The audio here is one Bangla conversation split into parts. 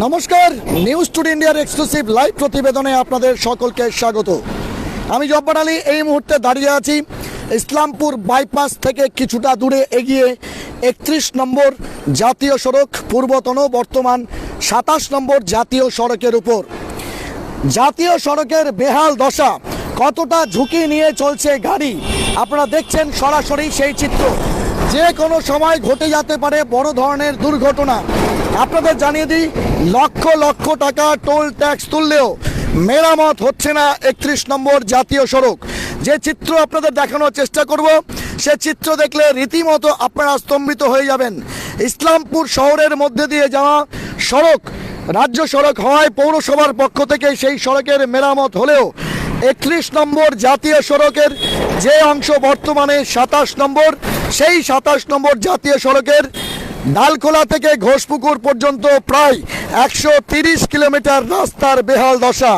নমস্কার নিউজ টুডে ইন্ডিয়ার এক্সক্লুসিভ লাইভ প্রতিবেদনে আপনাদের সকলকে স্বাগত। আমি জব্বার আলী, এই মুহূর্তে দাঁড়িয়ে আছি ইসলামপুর বাইপাস থেকে কিছুটা দূরে এগিয়ে একত্রিশ নম্বর জাতীয় সড়ক, পূর্বতন বর্তমান সাতাশ নম্বর জাতীয় সড়কের উপর। জাতীয় সড়কের বেহাল দশা, কতটা ঝুঁকি নিয়ে চলছে গাড়ি? আপনারা দেখছেন সরাসরি সেই চিত্র। যে কোনো সময় ঘটে যেতে পারে বড় ধরনের দুর্ঘটনা। আপনাদের জানিয়ে দিই, লক্ষ লক্ষ টাকা টোল ট্যাক্স তুললেও মেরামত হচ্ছে না একত্রিশ নম্বর জাতীয় সড়ক। যে চিত্র আপনাদের দেখানোর চেষ্টা করব, সে চিত্র দেখলে রীতিমতো আপনারা স্তম্ভিত হয়ে যাবেন। ইসলামপুর শহরের মধ্যে দিয়ে যাওয়া সড়ক, রাজ্য সড়ক হওয়ায় পৌরসভার পক্ষ থেকে সেই সড়কের মেরামত হলেও একত্রিশ নম্বর জাতীয় সড়কের যে অংশ বর্তমানে সাতাশ নম্বর, সেই সাতাশ নম্বর জাতীয় সড়কের ডালখোলা থেকে ঘোষপুকুর পর্যন্ত প্রায় একশো কিলোমিটার রাস্তার বেহাল দশা।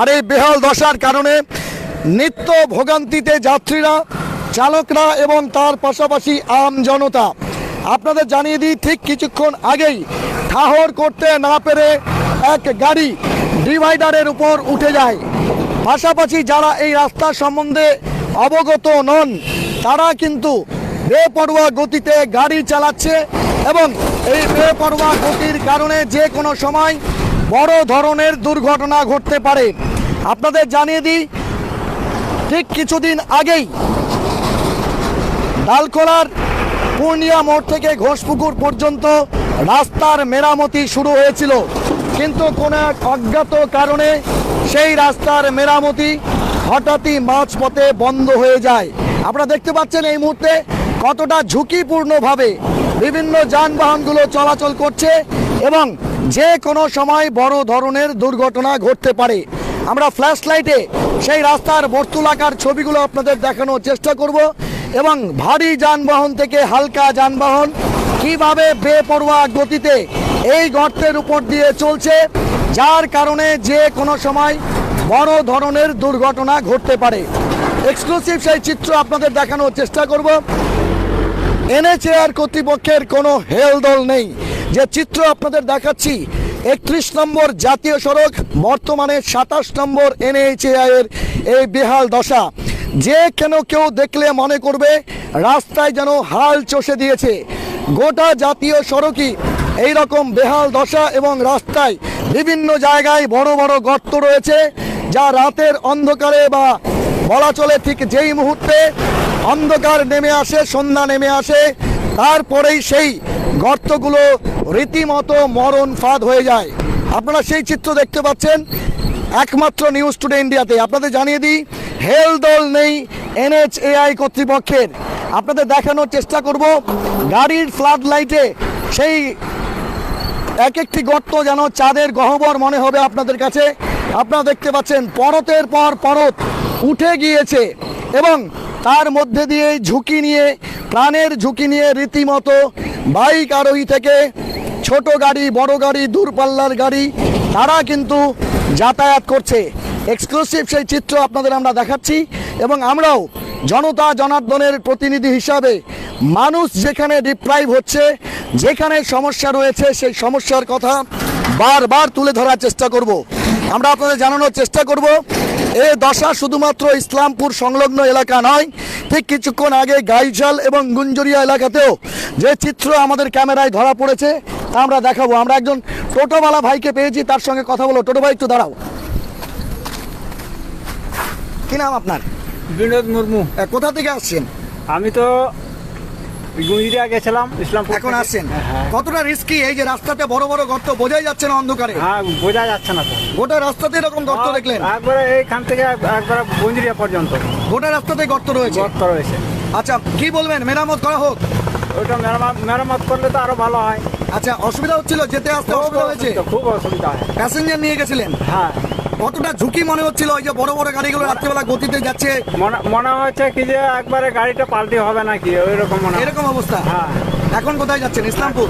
আর এই বেহাল দশার কারণে নিত্য ভোগান্তিতে যাত্রীরা, চালকরা এবং তার পাশাপাশি আম জনতা। আপনাদের জানিয়ে দিই, ঠিক কিছুক্ষণ আগেই ঠাহর করতে না পেরে এক গাড়ি ডিভাইডারের উপর উঠে যায়। পাশাপাশি যারা এই রাস্তা সম্বন্ধে অবগত নন, তারা কিন্তু বেপরোয়া গতিতে গাড়ি চালাচ্ছে। এবং এই বেপরোয়া গতির কারণে যে কোনো সময় বড় ধরনের দুর্ঘটনা ঘটতে পারে। আপনাদের জানিয়ে দিই, ঠিক কিছুদিন আগেই ডালখোলার পূর্ণিয়া মোড় থেকে ঘোষপুকুর পর্যন্ত রাস্তার মেরামতি শুরু হয়েছিল। কিন্তু কোনো এক অজ্ঞাত কারণে সেই রাস্তার মেরামতি হঠাৎই মাঝপথে বন্ধ হয়ে যায়। আপনারা দেখতে পাচ্ছেন এই মুহূর্তে কতটা ঝুঁকিপূর্ণভাবে বিভিন্ন যানবাহনগুলো চলাচল করছে এবং যে কোনো সময় বড় ধরনের দুর্ঘটনা ঘটতে পারে। আমরা ফ্ল্যাশ লাইটে সেই রাস্তার বর্তুলাকার ছবিগুলো আপনাদের দেখানোর চেষ্টা করব এবং ভারী যানবাহন থেকে হালকা যানবাহন কীভাবে বেপরোয়া গতিতে এই গর্তের উপর দিয়ে চলছে, যার কারণে যে কোনো সময় বড় ধরনের দুর্ঘটনা ঘটতে পারে। এক্সক্লুসিভ সেই চিত্র আপনাদের দেখানোর চেষ্টা করব। এনএচএআর কর্তৃপক্ষের কোনো হেলদোল নেই। যে চিত্র আপনাদের দেখাচ্ছি, একত্রিশ নম্বর জাতীয় সড়ক, বর্তমানে সাতাশ নম্বর এনএইচএআই এর এই বেহাল দশা। যে কেন কেউ দেখলে মনে করবে, রাস্তায় যেন হাল চষে দিয়েছে। গোটা জাতীয় সড়কই এই রকম বেহাল দশা এবং রাস্তায় বিভিন্ন জায়গায় বড় বড় গর্ত রয়েছে, যা রাতের অন্ধকারে বা বলা চলে ঠিক যেই মুহূর্তে অন্ধকার নেমে আসে, সন্ধ্যা নেমে আসে, তারপরেই সেই গর্তগুলো রীতিমতো মরণ ফাঁদ হয়ে যায়। আপনারা সেই চিত্র দেখতে পাচ্ছেন একমাত্র নিউজ টুডে ইন্ডিয়াতে আপনাদের জানিয়ে দিই, হেল হেলদোল নেই এনএচএআই কর্তৃপক্ষের। আপনাদের দেখানোর চেষ্টা করব, গাড়ির ফ্লাড লাইটে সেই এক একটি গর্ত যেন চাঁদের গহ্বর মনে হবে আপনাদের কাছে। আপনারা দেখতে পাচ্ছেন, পরতের পর পরত উঠে গিয়েছে এবং তার মধ্যে দিয়ে ঝুঁকি নিয়ে, প্রাণের ঝুঁকি নিয়ে রীতিমতো বাইক আরোহী থেকে ছোট গাড়ি, বড় গাড়ি, দূরপাল্লার গাড়ি, তারা কিন্তু যাতায়াত করছে। এক্সক্লুসিভ সেই চিত্র আপনাদের আমরা দেখাচ্ছি এবং আমরাও জনতা জনার্দনের প্রতিনিধি হিসাবে মানুষ যেখানে ডিপ্রাইভ হচ্ছে, যেখানে সমস্যা রয়েছে সেই সমস্যার কথা বারবার তুলে ধরার চেষ্টা করব। আমরা আপনাদের জানানোর চেষ্টা করব এ দশা শুধুমাত্র ইসলামপুর সংলগ্ন এলাকা নয় ঠিক কিছুক্ষণ আগে গাইঝাল এবং গুঞ্জরিয়া এলাকাতেও যে চিত্র আমাদের ক্যামেরায় ধরা পড়েছে তা আমরা দেখাবো। আমরা একজন টোটোওয়ালা ভাইকে পেয়েছি তার সঙ্গে কথা বলো টোটো ভাই একটু দাঁড়াও। কি নাম আপনার? বিনোদ মুর্মু। কোথা থেকে আসছেন? আমি তো গেছিলাম ইসলামপুর এখন আসছেন হ্যাঁ কতটা রিস্কি এই যে রাস্তাতে বড় বড় গর্ত বোঝাই যাচ্ছে না অন্ধকারে। হ্যাঁ বোঝা যাচ্ছে না তো। গোটা রাস্তাতে এরকম গর্ত দেখলেন? একবারে এইখান থেকে একবারে পর্যন্ত। গোটা রাস্তাতে গর্ত রয়েছে? গর্ত রয়েছে। আচ্ছা কি বলবেন? মেরামত করা হোক? ওইটা মেরামত মেরামত করলে তো আরও ভালো হয়। আচ্ছা অসুবিধা হচ্ছিল যেতে আসতে অসুবিধা হয়েছে? খুব অসুবিধা হয়। প্যাসেঞ্জার নিয়ে গেছিলেন? হ্যাঁ। কতটা ঝুঁকি মনে হচ্ছিল ওই যে বড় বড় গাড়িগুলো রাত্রেবেলা গতিতে যাচ্ছে? মনে মনে হচ্ছে কি যে একবারে গাড়িটা পাল্টি হবে নাকি ওই রকম মনে এরকম অবস্থা? হ্যাঁ। এখন কোথায় যাচ্ছেন? ইসলামপুর?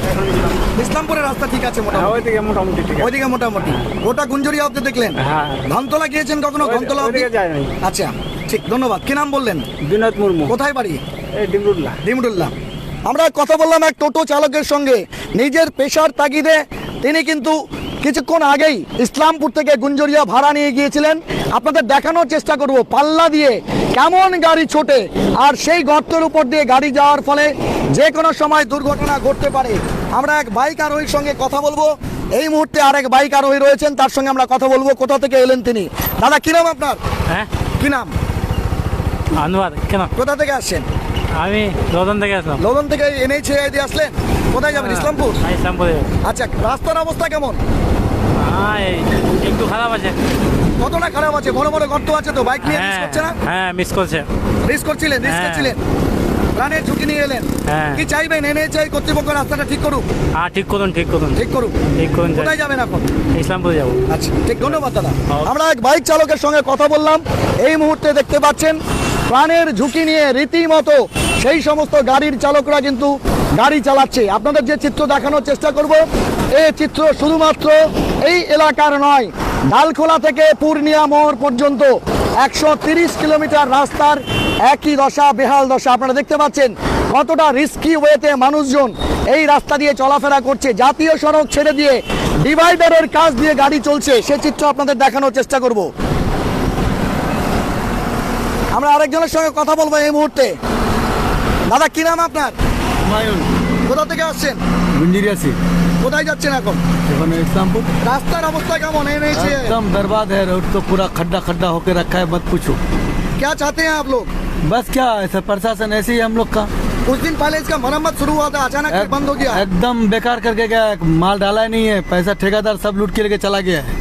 ইসলামপুরের রাস্তা ঠিক আছে হ্যাঁ, মোটামুটি? ওইদিকে মোটামুটি ঠিক ওইদিকে মোটামুটি। গোটা গুঞ্জরিয়া অব্দি দেখলেন? হ্যাঁ। ধনতলা গিয়েছেন কখনো? ধনতলা অব্দি যায়নি। আচ্ছা ঠিক ধন্যবাদ। কি নাম বললেন? বিনোদ মুর্মু। কোথায় বাড়ি? এই ডিমরুল্লাহ ডিমরুল্লাহ আমরা কথা বললাম এক টোটো চালকের সঙ্গে। নিজের পেশার তাগিদে তিনি কিন্তু কিছুক্ষণ আগেই ইসলামপুর থেকে গুঞ্জরিয়া ভাড়া নিয়ে গিয়েছিলেন। আপনাদের দেখানোর চেষ্টা করব পাল্লা দিয়ে কেমন গাড়ি ছোটে আর সেই গর্তের উপর দিয়ে গাড়ি যাওয়ার ফলে যে কোনো সময় দুর্ঘটনা ঘটতে পারে। আমরা এক বাইক আরোহীর সঙ্গে কথা বলব। এই মুহূর্তে আরেক বাইক আরোহী রয়েছেন তার সঙ্গে আমরা কথা বলব। কোথা থেকে এলেন তিনি? দাদা কি নাম আপনার? হ্যাঁ। কি নাম? আনোয়ার কেন কোথা থেকে আসছেন? আমি লদন থেকে আসলাম। লদন থেকে এনেছে দিয়ে আসলেন? কোথায় যাবেন? ইসলামপুর? হ্যাঁ, ইসলামপুরে। আচ্ছা রাস্তার অবস্থা কেমন? হ্যাঁ একটু খারাপ আছে। কতটা খারাপ আছে? বড় বড় গর্ত আছে তো? বাইক নিয়ে রিস্ক হ্যাঁ করছে না? হ্যাঁ মিস করছে। রিস্ক করছিলেন রিস্ক হ্যাঁ। ছিলেন প্রাণের ঝুঁকি নিয়ে এলেন। হ্যাঁ। কি চাইবেন? এনে চাই কর্তৃপক্ষ রাস্তাটা ঠিক করুক? হ্যাঁ ঠিক করুন ঠিক করুন। ঠিক করুক। ঠিক করুন কোথায় যাবেন এখন? ইসলামপুরে যাব। আচ্ছা ঠিক ধন্যবাদ দাদা। আমরা এক বাইক চালকের সঙ্গে কথা বললাম। এই মুহূর্তে দেখতে পাচ্ছেন প্রাণের ঝুঁকি নিয়ে রীতিমতো সেই সমস্ত গাড়ির চালকরা কিন্তু গাড়ি চালাচ্ছে। আপনাদের যে চিত্র দেখানোর চেষ্টা করব এই চিত্র শুধুমাত্র এই এলাকার নয়, ডালখোলা থেকে পূর্ণিয়া মোড় পর্যন্ত একশো কিলোমিটার রাস্তার একই দশা, বেহাল দশা। আপনারা দেখতে পাচ্ছেন কতটা রিস্কি ওয়েতে মানুষজন এই রাস্তা দিয়ে চলাফেরা করছে। জাতীয় সড়ক ছেড়ে দিয়ে ডিভাইডারের কাজ দিয়ে গাড়ি চলছে, সে চিত্র আপনাদের দেখানোর চেষ্টা করব। আমরা আরেকজনের সঙ্গে কথা বলব এই মুহূর্তে। দাদা কি নাম আপনার হুমায়ুন কোথা থেকে আসছেন गुंजिरिया से কোথায় যাচ্ছেন এখন एवं इस्लामपुर রাস্তার অবস্থা কেমন এনেছে एकदम बर्बाद है रोड तो पूरा खड्डा खड्डा होकर रखा है मत पूछो क्या चाहते हैं आप लोग बस क्या ऐसा प्रशासन ऐसे ही हम लोग का कुछ दिन पहले इसका मरम्मत शुरू हुआ था अचानक से बंद हो गया एकदम बेकार करके गया है। माल डाला ही नहीं है पैसा ठेकेदार सब लूट के लेके चला गया है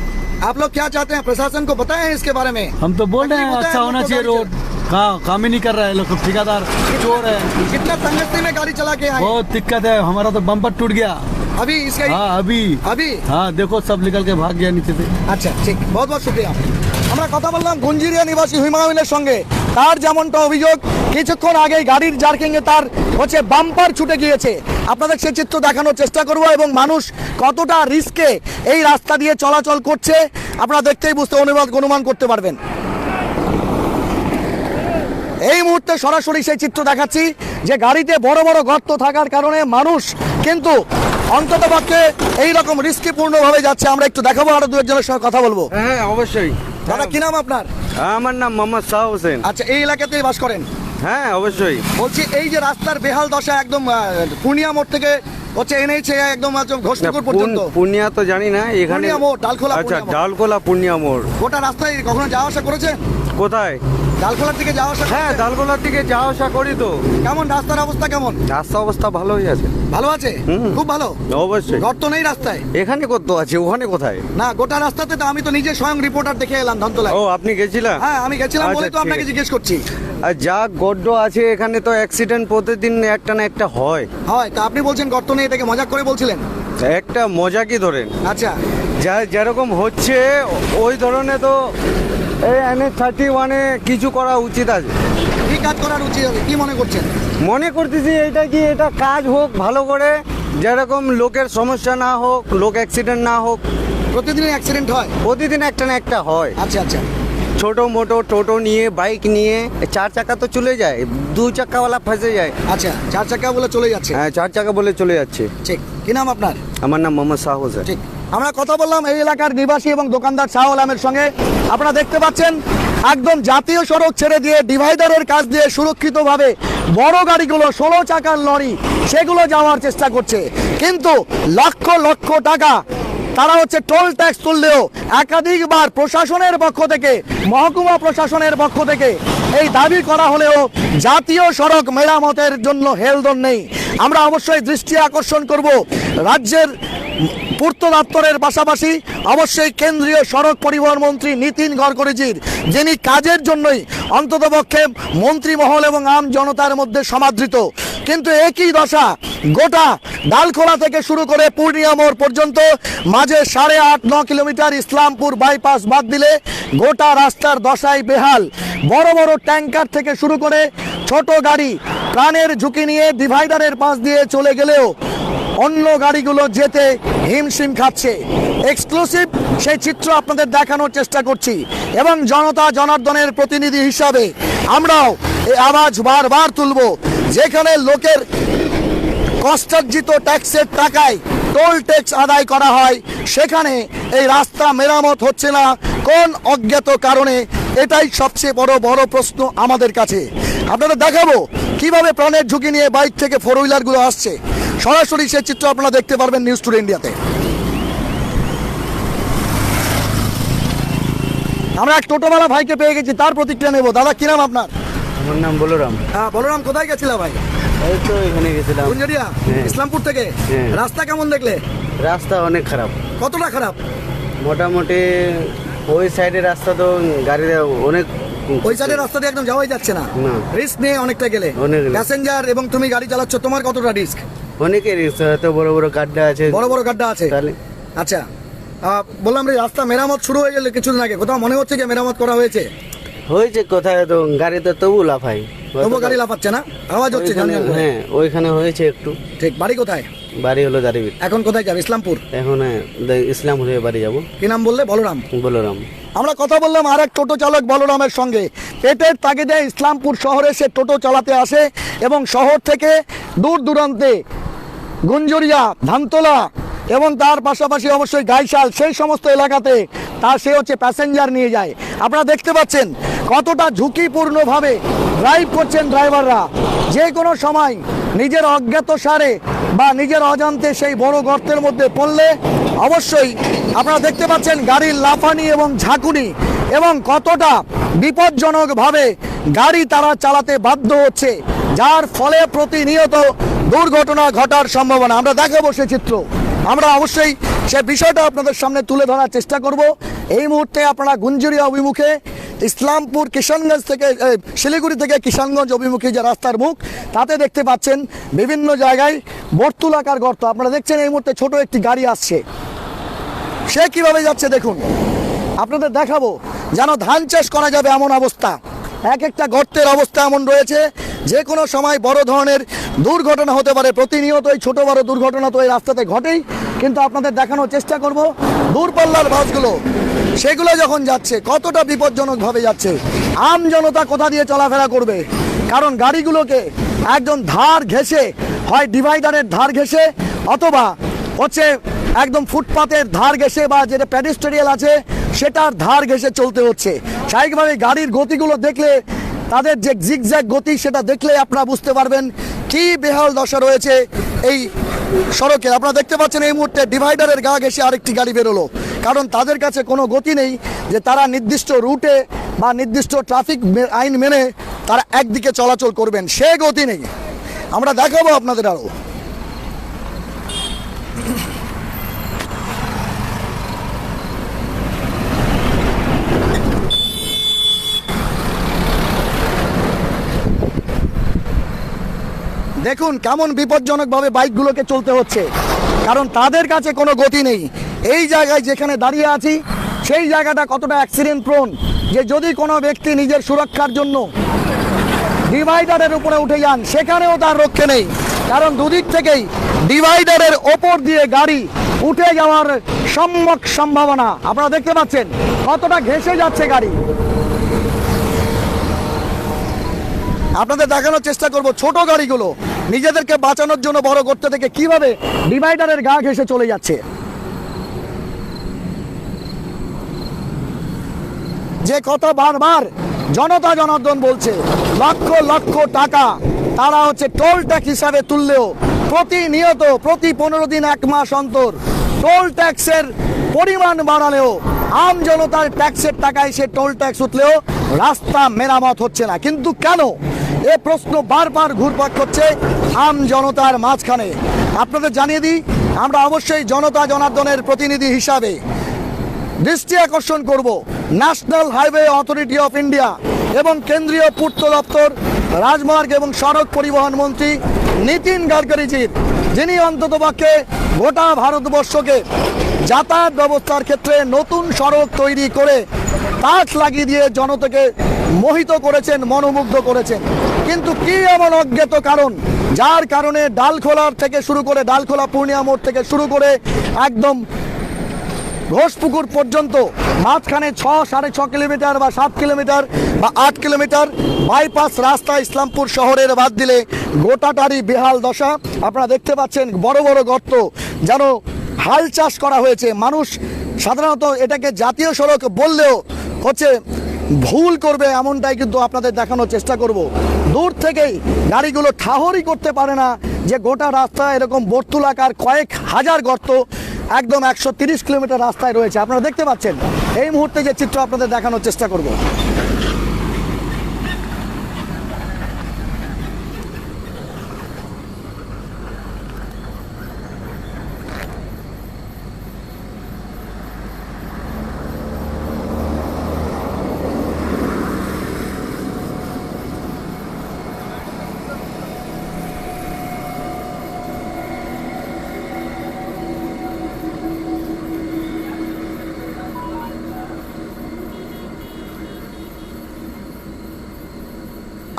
आप लोग क्या चाहते हैं? प्रशासन को बताए हैं इसके बारे में। हम तो बोल रहे हैं अच्छा होना चाहिए रोड। काम काम ही नहीं कर रहा है लोग ठेकेदार चोर है। कितना तंगस्ती में गाड़ी चला के बहुत दिक्कत है हमारा तो बम्पर टूट गया। अभी इसका हाँ अभी। अभी? हाँ देखो सब निकल के भाग गया नीचे से। अच्छा ठीक बहुत बहुत शुक्रिया। আমরা কথা বললাম গঞ্জিরিয়া নিবাসী হুমায়ুনের সঙ্গে। তার যেমনটা অভিযোগ, কিছুক্ষণ আগে গাড়ির জার্কিং এ তার হচ্ছে বাম্পার ছুটে গিয়েছে। আপনাদের সে চিত্র দেখানোর চেষ্টা করব এবং মানুষ কতটা রিস্কে এই রাস্তা দিয়ে চলাচল করছে, আপনারা দেখতেই বুঝতে অনুবাদ অনুমান করতে পারবেন। এই মুহূর্তে সরাসরি সেই চিত্র দেখাচ্ছি, যে গাড়িতে বড় বড় গর্ত থাকার কারণে মানুষ কিন্তু অন্তত পক্ষে এইরকম রিস্কিপূর্ণ ভাবে যাচ্ছে। আমরা একটু দেখাবো, আরও দু একজনের সঙ্গে কথা বলব। হ্যাঁ অবশ্যই। দাদা কি নাম আপনার? আমার নাম মোহাম্মদ শাহ হোসেন। আচ্ছা এই এলাকাতেই বাস করেন? হ্যাঁ অবশ্যই। বলছি এই যে রাস্তার বেহাল দশা একদম পূর্ণিয়া মোড় থেকে হচ্ছে এনেছে একদম ঘোষণপুর পর্যন্ত। পূর্ণিয়া তো জানি না এখানে মোড়, ডালখোলা আচ্ছা ডালখোলা পূর্ণিয়া মোড়। গোটা রাস্তায় কখনো যাওয়া আসা করেছে কোথায়? দিকে যাওয়া আসা হ্যাঁ? দিকে যাওয়া আসা করি তো। কেমন রাস্তার অবস্থা কেমন? রাস্তা অবস্থা ভালোই আছে। ভালো আছে। খুব ভালো? অবশ্যই। গর্ত নেই রাস্তায়? এখানে আছে ওখানে কোথায়? না গোটা রাস্তাতে তো আমি তো নিজে স্বয়ং রিপোর্টার দেখে এলাম ধন্তলায়। ও আপনি গেছিলেন হ্যাঁ আমি গেছিলাম আচ্ছা, বলে তো আপনাকে জিজ্ঞেস করছি। আর যা গড্ড আছে এখানে তো অ্যাক্সিডেন্ট প্রতিদিন একটা না একটা হয়। হয় তা আপনি বলছেন গর্ত নেই এটাকে মজা করে বলছিলেন? একটা মজা কি ধরেন। আচ্ছা। যা যেরকম হচ্ছে ওই ধরনের তো এই এন থার্টি ওয়ানে কিছু করা উচিত আছে। কি কাজ করার উচিত হবে কি মনে করছেন? মনে করতেছি এটা কি এটা কাজ হোক ভালো করে যেরকম লোকের সমস্যা না হোক লোক অ্যাক্সিডেন্ট না হোক। প্রতিদিনই অ্যাক্সিডেন্ট হয়? প্রতিদিন একটা না একটা হয়। আচ্ছা আচ্ছা। ছোট মোটো টোটো নিয়ে বাইক নিয়ে চার চাকা তো চলে যায় দু চাকাওয়ালা ফেসে যায়। আচ্ছা চার চাকা বলে চলে যাচ্ছে? হ্যাঁ চার চাকা বলে চলে যাচ্ছে। ঠিক। কি নাম আপনার? আমার নাম মোহাম্মদ শাহ হোসেন। ঠিক। আমরা কথা বললাম এই এলাকার নিবাসী এবং দোকানদার শাহ আলমের সঙ্গে। আপনারা দেখতে পাচ্ছেন, একদম জাতীয় সড়ক ছেড়ে দিয়ে ডিভাইডারের কাজ দিয়ে সুরক্ষিতভাবে বড় গাড়িগুলো, ষোলো চাকার লরি, সেগুলো যাওয়ার চেষ্টা করছে। কিন্তু লক্ষ লক্ষ টাকা তারা হচ্ছে টোল ট্যাক্স তুললেও একাধিকবার প্রশাসনের পক্ষ থেকে, মহকুমা প্রশাসনের পক্ষ থেকে এই দাবি করা হলেও জাতীয় সড়ক মেরামতের জন্য হেলদোল নেই। আমরা অবশ্যই দৃষ্টি আকর্ষণ করব। রাজ্যের পূর্ত দপ্তরের পাশাপাশি অবশ্যই কেন্দ্রীয় সড়ক পরিবহন মন্ত্রী নীতিন গডকরিজির, যিনি কাজের জন্যই অন্ততপক্ষে মন্ত্রীমহল এবং আম জনতার মধ্যে সমাদৃত। কিন্তু একই দশা, গোটা ডালখোলা থেকে শুরু করে পূর্ণিয়া মোড় পর্যন্ত মাঝে সাড়ে আট, ন কিলোমিটার ইসলামপুর বাইপাস বাদ দিলে গোটা রাস্তার দশাই বেহাল। বড় বড় ট্যাঙ্কার থেকে শুরু করে ছোট গাড়ি প্রাণের ঝুঁকি নিয়ে ডিভাইডারের পাশ দিয়ে চলে গেলেও অন্য গাড়িগুলো যেতে হিমশিম খাচ্ছে। এক্সক্লুসিভ সেই চিত্র আপনাদের দেখানোর চেষ্টা করছি। এবং জনতা জনার্দনের প্রতিনিধি হিসাবে আমরাও এই আওয়াজ বারবার তুলব। যেখানে লোকের কষ্টার্জিত ট্যাক্সের টাকায় টোল ট্যাক্স আদায় করা হয়, সেখানে এই রাস্তা মেরামত হচ্ছে না। কোন অজ্ঞাত কারণে? এটাই সবচেয়ে বড় বড় প্রশ্ন আমাদের কাছে। আপনারা দেখাবো কীভাবে প্রাণের ঝুঁকি নিয়ে বাইক থেকে ফোর হুইলারগুলো আসছে। সরাসরি সে চিত্র আপনারা দেখতে পারবেন নিউজ টুডে ইন্ডিয়াতে। আমরা এক টোটোওয়ালা ভাইকে পেয়ে গেছি তার প্রতিক্রিয়া নেব। দাদা কি নাম আপনার? আমার নাম বলরাম। হ্যাঁ বলরাম কোথায় গেছিলা ভাই? এই তো এখানে গেছিলাম। কুঞ্জরিয়া হ্যাঁ। ইসলামপুর থেকে? হ্যাঁ। রাস্তা কেমন দেখলে? রাস্তা অনেক খারাপ। কতটা খারাপ? মোটামুটি ওই সাইডে রাস্তা তো গাড়ি অনেক ওই সাইডের রাস্তা দিয়ে একদম যাওয়াই যাচ্ছে না। না। রিস্ক নিয়ে অনেকটা গেলে। প্যাসেঞ্জার এবং তুমি গাড়ি চালাচ্ছ তোমার কতটা রিস্ক অনেকের এত বড় বড় গাড্ডা আছে। বড় বড় গাড্ডা আছে। তাহলে? আচ্ছা বললাম রে রাস্তা মেরামত শুরু হয়ে গেলে কিছুদিন আগে কোথাও মনে হচ্ছে যে মেরামত করা হয়েছে? হয়েছে কোথায় তো গাড়ি তো তবু লাফাই। তবু গাড়ি লাফাচ্ছে না? আওয়াজ হচ্ছে। হ্যাঁ ওইখানে হয়েছে একটু। ঠিক বাড়ি কোথায়? বাড়ি হলো দাঁড়িয়ে এখন কোথায় যাবে? ইসলামপুর? এখন হ্যাঁ, ইসলাম হয়ে বাড়ি যাব। কি নাম বললে? বলরাম। বলরাম। আমরা কথা বললাম আর এক টোটো চালক বলরামের সঙ্গে। পেটের তাগিদে ইসলামপুর শহরে সে টোটো চালাতে আসে এবং শহর থেকে দূর দূরান্তে গুঞ্জরিয়া, ধানতলা এবং তার পাশাপাশি অবশ্যই গাইশাল, সেই সমস্ত এলাকাতে তার সে হচ্ছে প্যাসেঞ্জার নিয়ে যায়। আপনারা দেখতে পাচ্ছেন কতটা ঝুঁকিপূর্ণভাবে ড্রাইভ করছেন ড্রাইভাররা যে কোনো সময় নিজের অজ্ঞাত সারে বা নিজের অজান্তে সেই বড় গর্তের মধ্যে পড়লে অবশ্যই আপনারা দেখতে পাচ্ছেন গাড়ির লাফানি এবং ঝাঁকুনি এবং কতটা বিপজ্জনকভাবে গাড়ি তারা চালাতে বাধ্য হচ্ছে, যার ফলে প্রতিনিয়ত দুর্ঘটনা ঘটার সম্ভাবনা। আমরা দেখাবো সে চিত্র। আমরা অবশ্যই সে বিষয়টা আপনাদের সামনে তুলে ধরার চেষ্টা করব। এই মুহূর্তে আপনারা গুঞ্জুরিয়া অভিমুখে ইসলামপুর কিষানগঞ্জ থেকে শিলিগুড়ি থেকে কিষানগঞ্জ অভিমুখী যে রাস্তার মুখ, তাতে দেখতে পাচ্ছেন বিভিন্ন জায়গায় বর্তুলাকার গর্ত। আপনারা দেখছেন এই মুহূর্তে ছোট একটি গাড়ি আসছে। সে কীভাবে যাচ্ছে দেখুন। আপনাদের দেখাবো, যেন ধান চাষ করা যাবে এমন অবস্থা। এক একটা গর্তের অবস্থা এমন রয়েছে, যে কোনো সময় বড় ধরনের দুর্ঘটনা হতে পারে। প্রতিনিয়ত এই ছোটো বড় দুর্ঘটনা তো এই রাস্তাতে ঘটেই। কিন্তু আপনাদের দেখানোর চেষ্টা করব, দূরপাল্লার বাসগুলো, সেগুলো যখন যাচ্ছে, কতটা বিপজ্জনকভাবে যাচ্ছে। আম জনতা কোথা দিয়ে চলাফেরা করবে? কারণ গাড়িগুলোকে একজন ধার ঘেঁষে, হয় ডিভাইডারের ধার ঘেঁষে, অথবা হচ্ছে একদম ফুটপাতের ধার ঘেসে বা যেটা প্যাডিস্টেরিয়াল আছে, সেটার ধার ঘেসে চলতে হচ্ছে। স্বাভাবিকভাবে গাড়ির গতিগুলো দেখলে, তাদের যে জিগজ্যাগ গতি, সেটা দেখলে আপনারা বুঝতে পারবেন কি বেহাল দশা রয়েছে এই সড়কে। আপনারা দেখতে পাচ্ছেন এই মুহূর্তে ডিভাইডারের গা ঘেসে আরেকটি গাড়ি বেরোলো। কারণ তাদের কাছে কোনো গতি নেই যে তারা নির্দিষ্ট রুটে বা নির্দিষ্ট ট্রাফিক আইন মেনে তারা একদিকে চলাচল করবেন। সে গতি নেই। আমরা দেখাবো আপনাদের আরও দেখুন কেমন বিপজ্জনকভাবে বাইকগুলোকে চলতে হচ্ছে। কারণ তাদের কাছে কোনো গতি নেই। এই জায়গায় যেখানে দাঁড়িয়ে আছি, সেই জায়গাটা কতটা অ্যাক্সিডেন্ট প্রোন যে যদি কোনো ব্যক্তি নিজের সুরক্ষার জন্য ডিভাইডারের উপরে উঠে যান, সেখানেও তার রক্ষে নেই। কারণ দুদিক থেকেই ডিভাইডারের ওপর দিয়ে গাড়ি উঠে যাওয়ার সম্যক সম্ভাবনা। আপনারা দেখতে পাচ্ছেন কতটা ঘেসে যাচ্ছে গাড়ি। আপনাদের দেখানোর চেষ্টা করব ছোট গাড়িগুলো। নিজেদেরকে বাঁচানোর জন্য বড় করতে থেকে কীভাবে ডিভাইডারের গা ঘেসে চলে যাচ্ছে? যে কথা বারবার জনতা জনার্দন বলছে, লক্ষ লক্ষ টাকা তারা হচ্ছে টোল ট্যাক্স হিসাবে তুললেও প্রতিনিয়ত প্রতি পনেরো দিন এক মাস অন্তর টোল ট্যাক্সের পরিমাণ বাড়ালেও আম জনতার ট্যাক্সের টাকায় সে টোল ট্যাক্স উঠলেও রাস্তা মেরামত হচ্ছে না। কিন্তু কেন? এ প্রশ্ন বারবার ঘুরপাক করছে আম জনতার মাঝখানে। আপনাদের জানিয়ে দিই, আমরা অবশ্যই জনতা জনার্দনের প্রতিনিধি হিসাবে দৃষ্টি আকর্ষণ করব। National highway authority of India এবং কেন্দ্রীয় পূর্ত দপ্তর, রাজমার্গ এবং সড়ক পরিবহন মন্ত্রী নীতিন গাডকারিজির, যিনি অন্ততপক্ষে গোটা ভারতবর্ষকে যাতায়াত ব্যবস্থার ক্ষেত্রে নতুন সড়ক তৈরি করে তাক লাগিয়ে দিয়ে জনতাকে মোহিত করেছেন, মনোমুগ্ধ করেছেন। কিন্তু কি এমন অজ্ঞাত কারণ? যার কারণে ডালখোলার থেকে শুরু করে ডালখোলা পূর্ণিয়া মোড় থেকে শুরু করে একদম ঘোষপুকুর পর্যন্ত, মাঝখানে ছ, সাড়ে ছ কিলোমিটার বা সাত কিলোমিটার বা আট কিলোমিটার, বাইপাস রাস্তা ইসলামপুর শহরের বাদ দিলে গোটাটারই বেহাল দশা। আপনারা দেখতে পাচ্ছেন বড় বড় গর্ত যেন হাল চাষ করা হয়েছে। মানুষ সাধারণত এটাকে জাতীয় সড়ক বললেও হচ্ছে ভুল করবে এমনটাই কিন্তু আপনাদের দেখানোর চেষ্টা করব। দূর থেকেই গাড়িগুলো ঠাহরই করতে পারে না যে গোটা রাস্তা এরকম বর্তুলাকার কয়েক হাজার গর্ত একদম একশো কিলোমিটার রাস্তায় রয়েছে। আপনারা দেখতে পাচ্ছেন, এই মুহূর্তে যে চিত্র আপনাদের দেখানোর চেষ্টা করব।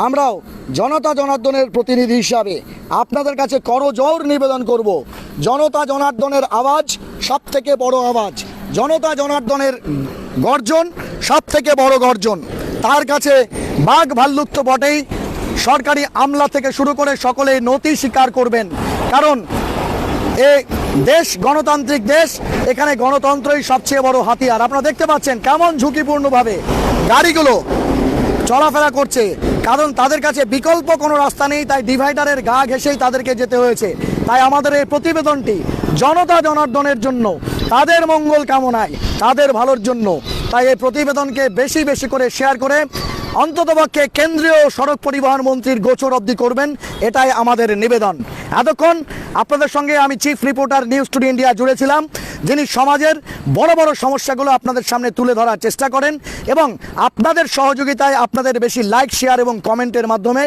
আমরাও জনতা জনার্দনের প্রতিনিধি হিসাবে আপনাদের কাছে করজোর নিবেদন করব। জনতা জনার্দনের আওয়াজ সব থেকে বড় আওয়াজ। জনতা জনার্দনের গর্জন সব থেকে বড় গর্জন। তার কাছে বাঘ ভাল্লুক তো বটেই সরকারি আমলা থেকে শুরু করে সকলেই নতি স্বীকার করবেন। কারণ এ দেশ গণতান্ত্রিক দেশ, এখানে গণতন্ত্রই সবচেয়ে বড় হাতিয়ার। আপনারা দেখতে পাচ্ছেন কেমন ঝুঁকিপূর্ণভাবে গাড়িগুলো চলাফেরা করছে। কারণ তাদের কাছে বিকল্প কোনো রাস্তা নেই, তাই ডিভাইডারের গা ঘেঁষেই তাদেরকে যেতে হয়েছে। তাই আমাদের এই প্রতিবেদনটি জনতা জনার্দনের জন্য, তাদের মঙ্গল কামনায়, তাদের ভালোর জন্য। তাই এই প্রতিবেদনকে বেশি বেশি করে শেয়ার করে অন্ততপক্ষে কেন্দ্রীয় সড়ক পরিবহন মন্ত্রীর গোচর অব্দি করবেন, এটাই আমাদের নিবেদন। এতক্ষণ আপনাদের সঙ্গে আমি chief reporter news today India জুড়েছিলাম। যিনি সমাজের বড় বড় সমস্যাগুলো আপনাদের সামনে তুলে ধরার চেষ্টা করেন এবং আপনাদের সহযোগিতায় আপনাদের বেশি লাইক, শেয়ার এবং কমেন্টের মাধ্যমে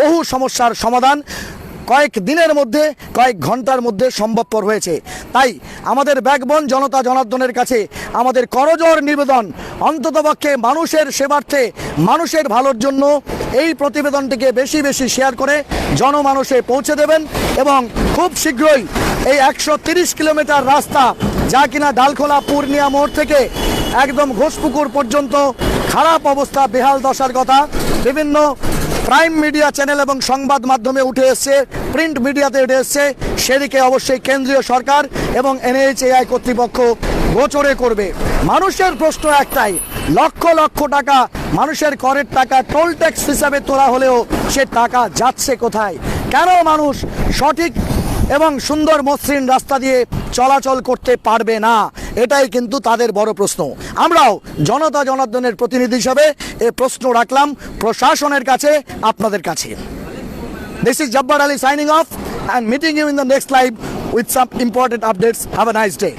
বহু সমস্যার সমাধান কয়েক দিনের মধ্যে, কয়েক ঘণ্টার মধ্যে সম্ভবপর হয়েছে। তাই আমাদের ব্যাকবন জনতা জনার্দনের কাছে আমাদের করজোর নিবেদন অন্ততপক্ষে মানুষের সেবার্থে, মানুষের ভালোর জন্য এই প্রতিবেদনটিকে বেশি বেশি শেয়ার করে জনমানসে পৌঁছে দেবেন এবং খুব শীঘ্রই এই একশো কিলোমিটার রাস্তা যা কিনা ডালখোলা পূর্ণিয়া মোড় থেকে একদম ঘোষপুকুর পর্যন্ত খারাপ অবস্থা, বেহাল দশার কথা। বিভিন্ন প্রাইম মিডিয়া চ্যানেল এবং সংবাদ মাধ্যমে উঠে এসছে, প্রিন্ট মিডিয়াতে উঠে এসছে, সেদিকে অবশ্যই কেন্দ্রীয় সরকার এবং এনএইচএআই কর্তৃপক্ষ গোচরে করবে। মানুষের প্রশ্ন একটাই, লক্ষ লক্ষ টাকা মানুষের করের টাকা টোল ট্যাক্স হিসাবে তোলা হলেও সে টাকা যাচ্ছে কোথায়? কেন মানুষ সঠিক এবং সুন্দর মসৃণ রাস্তা দিয়ে চলাচল করতে পারবে না। এটাই কিন্তু তাদের বড় প্রশ্ন। আমরাও জনতা জনার্দনের প্রতিনিধি হিসাবে এ প্রশ্ন রাখলাম প্রশাসনের কাছে, আপনাদের কাছে। This is Jabbar Ali signing off and meeting you in the next live with some important updates have a nice day